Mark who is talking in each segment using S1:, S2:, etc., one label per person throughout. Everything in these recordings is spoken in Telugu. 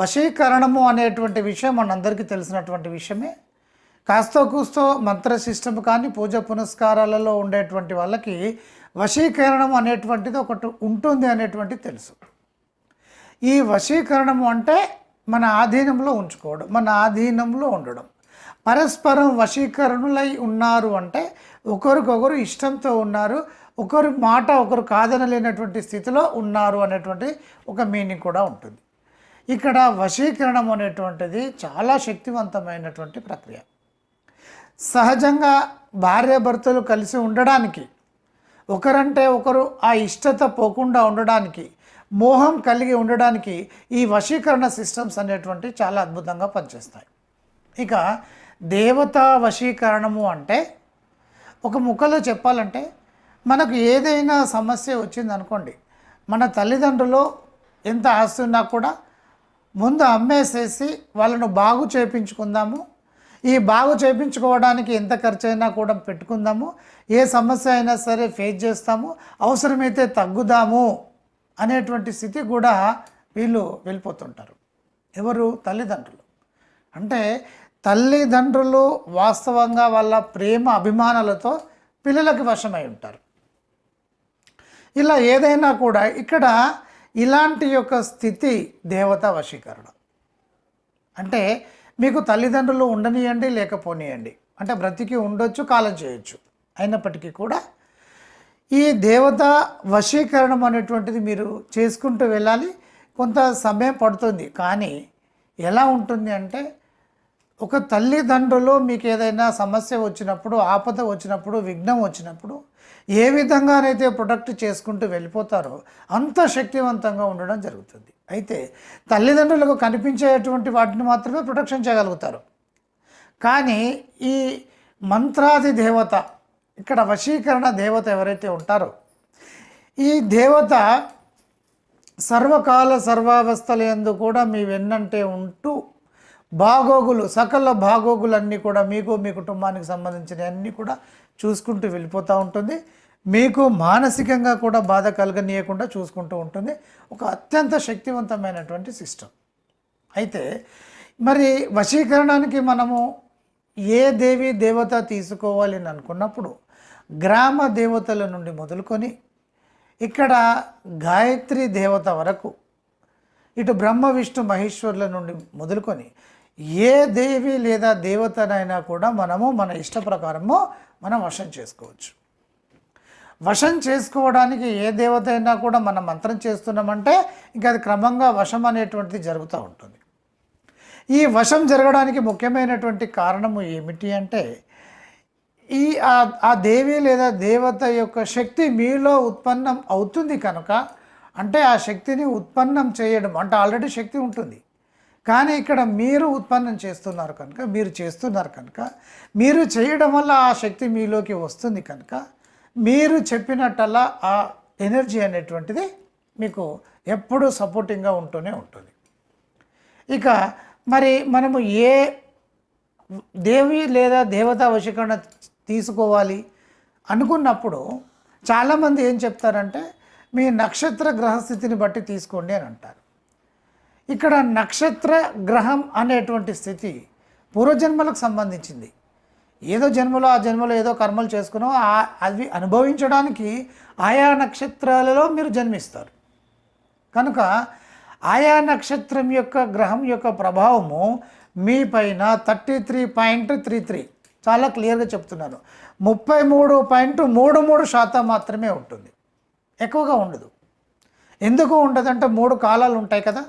S1: వశీకరణము అనేటువంటి విషయం మనందరికీ తెలిసినటువంటి విషయమే. కాస్తో కూస్తో మంత్ర సిస్టమ్ కానీ పూజ పునస్కారాలలో ఉండేటువంటి వాళ్ళకి వశీకరణం అనేటువంటిది ఒకటి ఉంటుంది అనేటువంటిది తెలుసు. ఈ వశీకరణము అంటే మన ఆధీనంలో ఉంచుకోవడం మన ఆధీనంలో ఉండడం. పరస్పరం వశీకరణులై ఉన్నారు అంటే ఒకరికొకరు ఇష్టంతో ఉన్నారు ఒకరి మాట ఒకరు కాదనలేనటువంటి స్థితిలో ఉన్నారు అనేటువంటి ఒక మీనింగ్ కూడా ఉంటుంది. ఇక్కడ వశీకరణం అనేటువంటిది చాలా శక్తివంతమైనటువంటి ప్రక్రియ. సహజంగా భార్యాభర్తలు కలిసి ఉండడానికి ఒకరంటే ఒకరు ఆ ఇష్టత పోకుండా ఉండడానికి మోహం కలిగి ఉండడానికి ఈ వశీకరణ సిస్టమ్స్ అనేటువంటి చాలా అద్భుతంగా పనిచేస్తాయి. ఇక దేవతా వశీకరణము అంటే ఒక ముక్కలో చెప్పాలంటే మనకు ఏదైనా సమస్య వచ్చింది అనుకోండి మన తల్లిదండ్రులు ఎంత ఆస్తి ఉన్నా కూడా ముందు అమ్మేసేసి వాళ్ళను బాగు చేయించుకుందాము ఈ బాగు చేయించుకోవడానికి ఎంత ఖర్చైనా కూడా పెట్టుకుందాము. ఏ సమస్య అయినా సరే ఫేస్ చేస్తాము. అవసరమైతే తగ్గుదాము అనేటువంటి స్థితి కూడా వీళ్ళు వెళ్ళిపోతుంటారు. ఎవరు? తల్లిదండ్రులు. అంటే తల్లిదండ్రులు వాస్తవంగా వాళ్ళ ప్రేమ అభిమానాలతో పిల్లలకి వశమై ఉంటారు. ఇలా ఏదైనా కూడా ఇక్కడ ఇలాంటి యొక్క స్థితి దేవత వశీకరణం. అంటే మీకు తల్లిదండ్రులు ఉండనియండి లేకపోనియండి. అంటే బ్రతికి ఉండొచ్చు కాలం చేయొచ్చు. అయినప్పటికీ కూడా ఈ దేవత వశీకరణం అనేటువంటిది మీరు చేసుకుంటూ వెళ్ళాలి. కొంత సమయం పడుతుంది. కానీ ఎలా ఉంటుంది అంటే ఒక తల్లిదండ్రులు మీకు ఏదైనా సమస్య వచ్చినప్పుడు ఆపద వచ్చినప్పుడు విఘ్నం వచ్చినప్పుడు ఏ విధంగానైతే ప్రొటెక్ట్ చేసుకుంటూ వెళ్ళిపోతారో అంత శక్తివంతంగా ఉండడం జరుగుతుంది. అయితే తల్లిదండ్రులకు కనిపించేటువంటి వాటిని మాత్రమే ప్రొటెక్షన్ చేయగలుగుతారు. కానీ ఈ మంత్రాది దేవత ఇక్కడ వశీకరణ దేవత ఎవరైతే ఉంటారో ఈ దేవత సర్వకాల సర్వావస్థలందు కూడా మీ వెన్నంటే ఉంటూ బాగోగులు సకల బాగోగులన్నీ కూడా మీకు మీ కుటుంబానికి సంబంధించిన అన్నీ కూడా చూసుకుంటూ వెళ్ళిపోతూ ఉంటుంది. మీకు మానసికంగా కూడా బాధ కలగనీయకుండా చూసుకుంటూ ఉంటుంది. ఒక అత్యంత శక్తివంతమైనటువంటి సిస్టమ్. అయితే మరి వశీకరణానికి మనము ఏ దేవి దేవత తీసుకోవాలి అని అనుకున్నప్పుడు గ్రామ దేవతల నుండి మొదలుకొని ఇక్కడ గాయత్రి దేవత వరకు ఇటు బ్రహ్మ విష్ణు మహేశ్వరుల నుండి మొదలుకొని ఏ దేవి లేదా దేవతనైనా కూడా మనము మన ఇష్ట ప్రకారము మనం వశం చేసుకోవచ్చు. వశం చేసుకోవడానికి ఏ దేవత అయినా కూడా మనం మంత్రం చేస్తున్నామంటే ఇంకా అది క్రమంగా వశం అనేటువంటిది జరుగుతూ ఉంటుంది. ఈ వశం జరగడానికి ముఖ్యమైనటువంటి కారణము ఏమిటి అంటే ఈ ఆ- ఆ దేవి లేదా దేవత యొక్క శక్తి మీలో ఉత్పన్నం అవుతుంది కనుక అంటే ఆ శక్తిని ఉత్పన్నం చేయడం అంటే ఆల్రెడీ శక్తి ఉంటుంది. కానీ ఇక్కడ మీరు ఉత్పన్నం చేస్తున్నారు కనుక మీరు చేస్తున్నారు కనుక మీరు చేయడం వల్ల ఆ శక్తి మీలోకి వస్తుంది కనుక మీరు చెప్పినట్టల్లా ఆ ఎనర్జీ అనేటువంటిది మీకు ఎప్పుడూ సపోర్టింగ్గా ఉంటూనే ఉంటుంది. ఇక మరి మనము ఏ దేవి లేదా దేవతా వశీకరణ తీసుకోవాలి అనుకున్నప్పుడు చాలామంది ఏం చెప్తారంటే మీ నక్షత్ర గ్రహస్థితిని బట్టి తీసుకోండి అని అంటారు. ఇక్కడ నక్షత్ర గ్రహం అనేటువంటి స్థితి పూర్వజన్మలకు సంబంధించింది. ఏదో జన్మలో ఆ జన్మలో ఏదో కర్మలు చేసుకున్నాం ఆ- అవి అనుభవించడానికి ఆయా నక్షత్రాలలో మీరు జన్మిస్తారు. కనుక ఆయా నక్షత్రం యొక్క గ్రహం యొక్క ప్రభావము మీ పైన thirty three point three three. చాలా క్లియర్గా చెప్తున్నాను. ముప్పై మూడు పాయింట్ మూడు మూడు శాతం మాత్రమే ఉంటుంది. ఎక్కువగా ఉండదు. ఎందుకు ఉండదంటే మూడు కాలాలు ఉంటాయి కదా.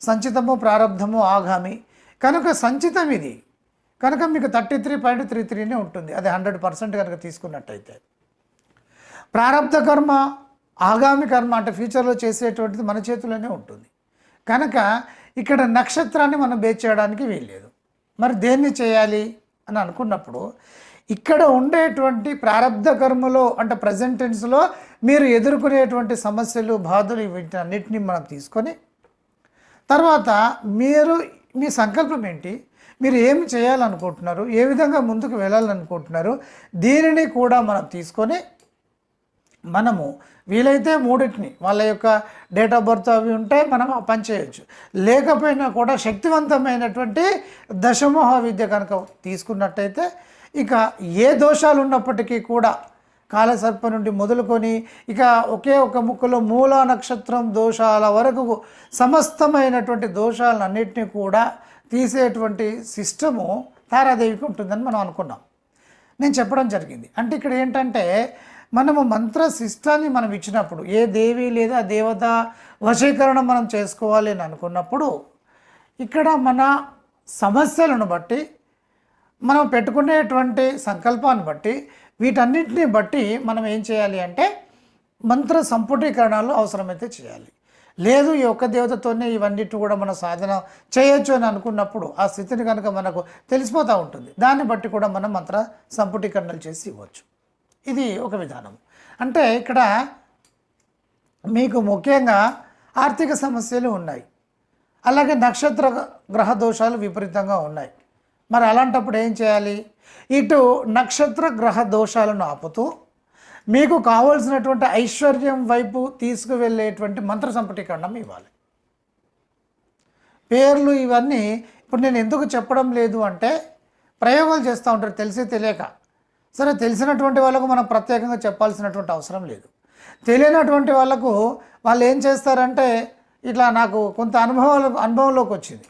S1: సంచితము ప్రారంధము ఆగామి. కనుక సంచితం ఇది. కనుక మీకు థర్టీ త్రీ పాయింట్ త్రీ త్రీనే ఉంటుంది. అది హండ్రెడ్ పర్సెంట్ కనుక తీసుకున్నట్టయితే. ప్రారంధ కర్మ ఆగామి కర్మ అంటే ఫ్యూచర్లో చేసేటువంటిది మన చేతిలోనే ఉంటుంది. కనుక ఇక్కడ నక్షత్రాన్ని మనం బేస్ చేయడానికి వీల్లేదు. మరి దేన్ని చేయాలి అని అనుకున్నప్పుడు ఇక్కడ ఉండేటువంటి ప్రారంధ కర్మలో అంటే ప్రజెంటెన్స్లో మీరు ఎదుర్కొనేటువంటి సమస్యలు బాధలు వీటన్నిటిని మనం తీసుకొని తర్వాత మీరు మీ సంకల్పం ఏంటి? మీరు ఏమి చేయాలనుకుంటున్నారు? ఏ విధంగా ముందుకు వెళ్ళాలనుకుంటున్నారు? దీనిని కూడా మనం తీసుకొని మనము వీలైతే మూడింటిని వాళ్ళ యొక్క డేట్ ఆఫ్ బర్త్ అవి ఉంటే మనం పనిచేయచ్చు. పని లేకపోయినా కూడా శక్తివంతమైనటువంటి దశమోహ విద్య కనుక తీసుకున్నట్టయితే ఇక ఏ దోషాలు ఉన్నప్పటికీ కూడా కాలసర్ప నుండి మొదలుకొని ఇక ఒకే ఒక ముక్కలో మూల నక్షత్రం దోషాల వరకు సమస్తమైనటువంటి దోషాలన్నింటినీ కూడా తీసేటువంటి సిస్టము తారాదేవికి ఉంటుందని మనం అనుకున్నాం. నేను చెప్పడం జరిగింది. అంటే ఇక్కడ ఏంటంటే మనము మంత్ర సిస్టాన్ని మనం ఇచ్చినప్పుడు ఏ దేవి లేదా దేవత వశీకరణ మనం చేసుకోవాలి అని అనుకున్నప్పుడు ఇక్కడ మన సమస్యలను బట్టి మనం పెట్టుకునేటువంటి సంకల్పాన్ని బట్టి వీటన్నిటిని బట్టి మనం ఏం చేయాలి అంటే మంత్ర సంపుటీకరణాలు అవసరమైతే చేయాలి. లేదు ఈ ఒక్క దేవతతోనే ఇవన్నిటి కూడా మనం సాధన చేయొచ్చు అని అనుకున్నప్పుడు ఆ స్థితిని కనుక మనకు తెలిసిపోతూ ఉంటుంది. దాన్ని బట్టి కూడా మనం మంత్ర సంపుటీకరణలు చేసి ఇవ్వచ్చు. ఇది ఒక విధానం. అంటే ఇక్కడ మీకు ముఖ్యంగా ఆర్థిక సమస్యలు ఉన్నాయి. అలాగే నక్షత్ర గ్రహ దోషాలు విపరీతంగా ఉన్నాయి. మరి అలాంటప్పుడు ఏం చేయాలి? ఇటు నక్షత్ర గ్రహ దోషాలను ఆపుతూ మీకు కావలసినటువంటి ఐశ్వర్యం వైపు తీసుకువెళ్ళేటువంటి మంత్ర సంపుటీకరణం ఇవ్వాలి. పేర్లు ఇవన్నీ ఇప్పుడు నేను ఎందుకు చెప్పడం లేదు అంటే ప్రయోగాలు చేస్తూ ఉంటారు తెలిసి తెలియక. సరే తెలిసినటువంటి వాళ్ళకు మనం ప్రత్యేకంగా చెప్పాల్సినటువంటి అవసరం లేదు. తెలియనటువంటి వాళ్ళకు వాళ్ళు ఏం చేస్తారంటే ఇట్లా నాకు కొంత అనుభవాలు అనుభవంలోకి వచ్చింది.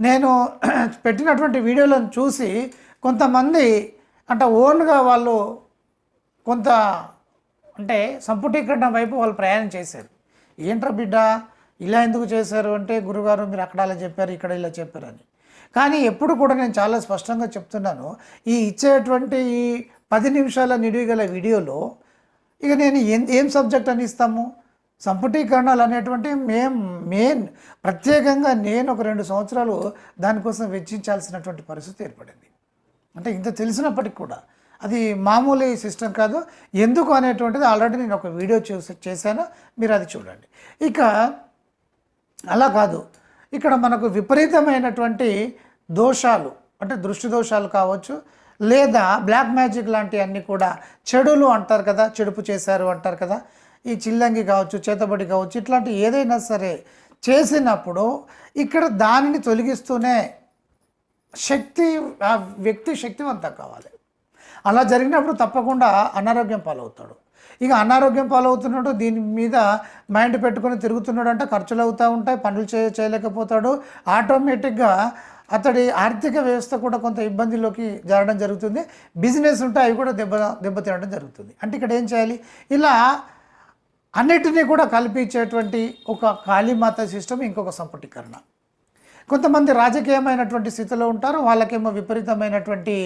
S1: నేను పెట్టినటువంటి వీడియోలను చూసి కొంతమంది అంటే ఓన్గా వాళ్ళు కొంత అంటే సంపుటీకరణ వైపు వాళ్ళు ప్రయాణం చేశారు. ఏంట్రా బిడ్డ ఇలా ఎందుకు చేశారు? అంటే గురుగారు మీరు అక్కడ అలా చెప్పారు ఇక్కడ ఇలా చెప్పారు అని. కానీ ఎప్పుడు కూడా నేను చాలా స్పష్టంగా చెప్తున్నాను ఈ ఇచ్చేటువంటి ఈ పది నిమిషాల నిడివి గల వీడియోలో ఇక నేను ఏం ఏం సబ్జెక్ట్ అని ఇస్తాము? సంపుటీకరణలు అనేటువంటి మేం మెయిన్ ప్రత్యేకంగా నేను ఒక రెండు సంవత్సరాలు దానికోసం వెచ్చించాల్సినటువంటి పరిస్థితి ఏర్పడింది. అంటే ఇంత తెలిసినప్పటికి కూడా అది మామూలు సిస్టమ్ కాదు. ఎందుకు అనేటువంటిది ఆల్రెడీ నేను ఒక వీడియో చూసి చేశాను. మీరు అది చూడండి. ఇక అలా కాదు. ఇక్కడ మనకు విపరీతమైనటువంటి దోషాలు అంటే దృష్టి దోషాలు కావచ్చు లేదా బ్లాక్ మ్యాజిక్ లాంటివన్నీ కూడా చెడులు అంటారు కదా చెడుపు చేశారు అంటారు కదా. ఈ చిల్లంగి కావచ్చు చేతబడి కావచ్చు ఇట్లాంటి ఏదైనా సరే చేసినప్పుడు ఇక్కడ దానిని తొలగిస్తూనే శక్తి ఆ వ్యక్తి శక్తివంతం కావాలి. అలా జరిగినప్పుడు తప్పకుండా అనారోగ్యం పాలవుతాడు. ఇక అనారోగ్యం పాలవుతున్నాడు దీని మీద మైండ్ పెట్టుకొని తిరుగుతున్నాడు అంటే ఖర్చులు అవుతూ ఉంటాయి పనులు చేయ చేయలేకపోతాడు. ఆటోమేటిక్గా అతడి ఆర్థిక వ్యవస్థ కూడా కొంత ఇబ్బందిలోకి జరగడం జరుగుతుంది. బిజినెస్ ఉంటే అవి కూడా దెబ్బ దెబ్బతినడం జరుగుతుంది. అంటే ఇక్కడ ఏం చేయాలి? ఇలా అన్నిటినీ కూడా కల్పించేటువంటి ఒక కాళీమాత సిస్టమ్ ఇంకొక సంపుటీకరణ. కొంతమంది రాజకీయమైనటువంటి స్థితిలో ఉంటారు వాళ్ళకేమో విపరీతమైనటువంటి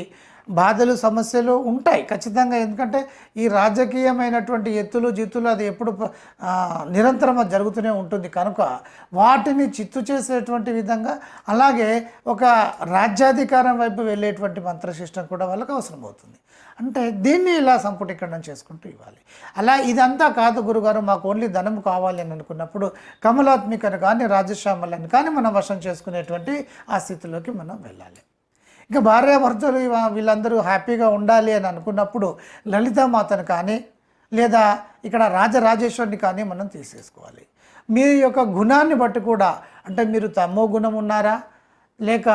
S1: బాధలు సమస్యలు ఉంటాయి ఖచ్చితంగా. ఎందుకంటే ఈ రాజకీయమైనటువంటి ఎత్తులు జిత్తులు అది ఎప్పుడు నిరంతరం జరుగుతూనే ఉంటుంది. కనుక వాటిని చిత్తు చేసేటువంటి విధంగా అలాగే ఒక రాజ్యాధికారం వైపు వెళ్ళేటువంటి మంత్రశిష్టం కూడా వాళ్ళకి అవసరం అవుతుంది అంటే దీన్ని ఇలా సంపుటీకరణం చేసుకుంటూ ఇవ్వాలి. అలా ఇదంతా కాదు గురుగారు మాకు ఓన్లీ ధనం కావాలి అని అనుకున్నప్పుడు కమలాత్మికను కానీ రాజశ్యామలని కానీ మనం వశం చేసుకునేటువంటి ఆ స్థితిలోకి మనం వెళ్ళాలి. ఇంకా భార్యాభర్తలు వీళ్ళందరూ హ్యాపీగా ఉండాలి అని అనుకున్నప్పుడు లలితామాతను కానీ లేదా ఇక్కడ రాజరాజేశ్వరిని కానీ మనం తీసేసుకోవాలి. మీ యొక్క గుణాన్ని బట్టి కూడా అంటే మీరు తమో గుణం ఉన్నారా? లేక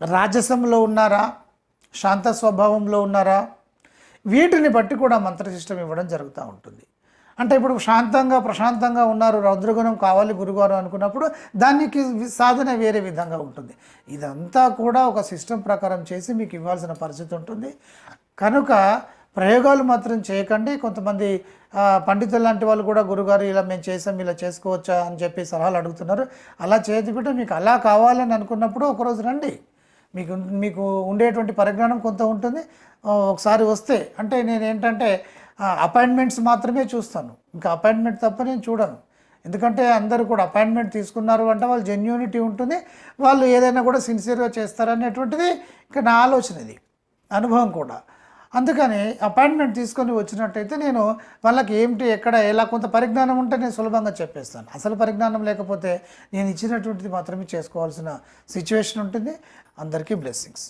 S1: రాజసంలో ఉన్నారా? శాంత స్వభావంలో ఉన్నారా? వీటిని బట్టి కూడా మంత్రశిష్టం ఇవ్వడం జరుగుతూ ఉంటుంది. అంటే ఇప్పుడు శాంతంగా ప్రశాంతంగా ఉన్నారు రౌద్రగుణం కావాలి గురుగారు అనుకున్నప్పుడు దానికి సాధన వేరే విధంగా ఉంటుంది. ఇదంతా కూడా ఒక సిస్టమ్ ప్రకారం చేసి మీకు ఇవ్వాల్సిన పరిస్థితి ఉంటుంది. కనుక ప్రయోగాలు మాత్రం చేయకండి. కొంతమంది పండితులు లాంటి వాళ్ళు కూడా గురుగారు ఇలా మేము చేసాం ఇలా చేసుకోవచ్చా అని చెప్పి సలహాలు అడుగుతున్నారు. అలా చేయకపోతే మీకు అలా కావాలని అనుకున్నప్పుడు ఒకరోజు రండి. మీకు మీకు ఉండేటువంటి పరిజ్ఞానం కొంత ఉంటుంది. ఒకసారి వస్తే అంటే నేను ఏంటంటే అపాయింట్మెంట్స్ మాత్రమే చూస్తాను. ఇంకా అపాయింట్మెంట్ తప్ప నేను చూడను. ఎందుకంటే అందరూ కూడా అపాయింట్మెంట్ తీసుకున్నారు అంటే వాళ్ళు జెన్యూనిటీ ఉంటుంది. వాళ్ళు ఏదైనా కూడా సిన్సియర్గా చేస్తారనేటువంటిది ఇంకా నా ఆలోచన ఇది. అనుభవం కూడా. అందుకని అపాయింట్మెంట్ తీసుకొని వచ్చినట్టయితే నేను వాళ్ళకి ఏమిటి ఎక్కడ ఎలా కొంత పరిజ్ఞానం ఉంటే నేను సులభంగా చెప్పేస్తాను. అసలు పరిజ్ఞానం లేకపోతే నేను ఇచ్చినటువంటిది మాత్రమే చేసుకోవాల్సిన సిచ్యువేషన్ ఉంటుంది. అందరికీ బ్లెస్సింగ్స్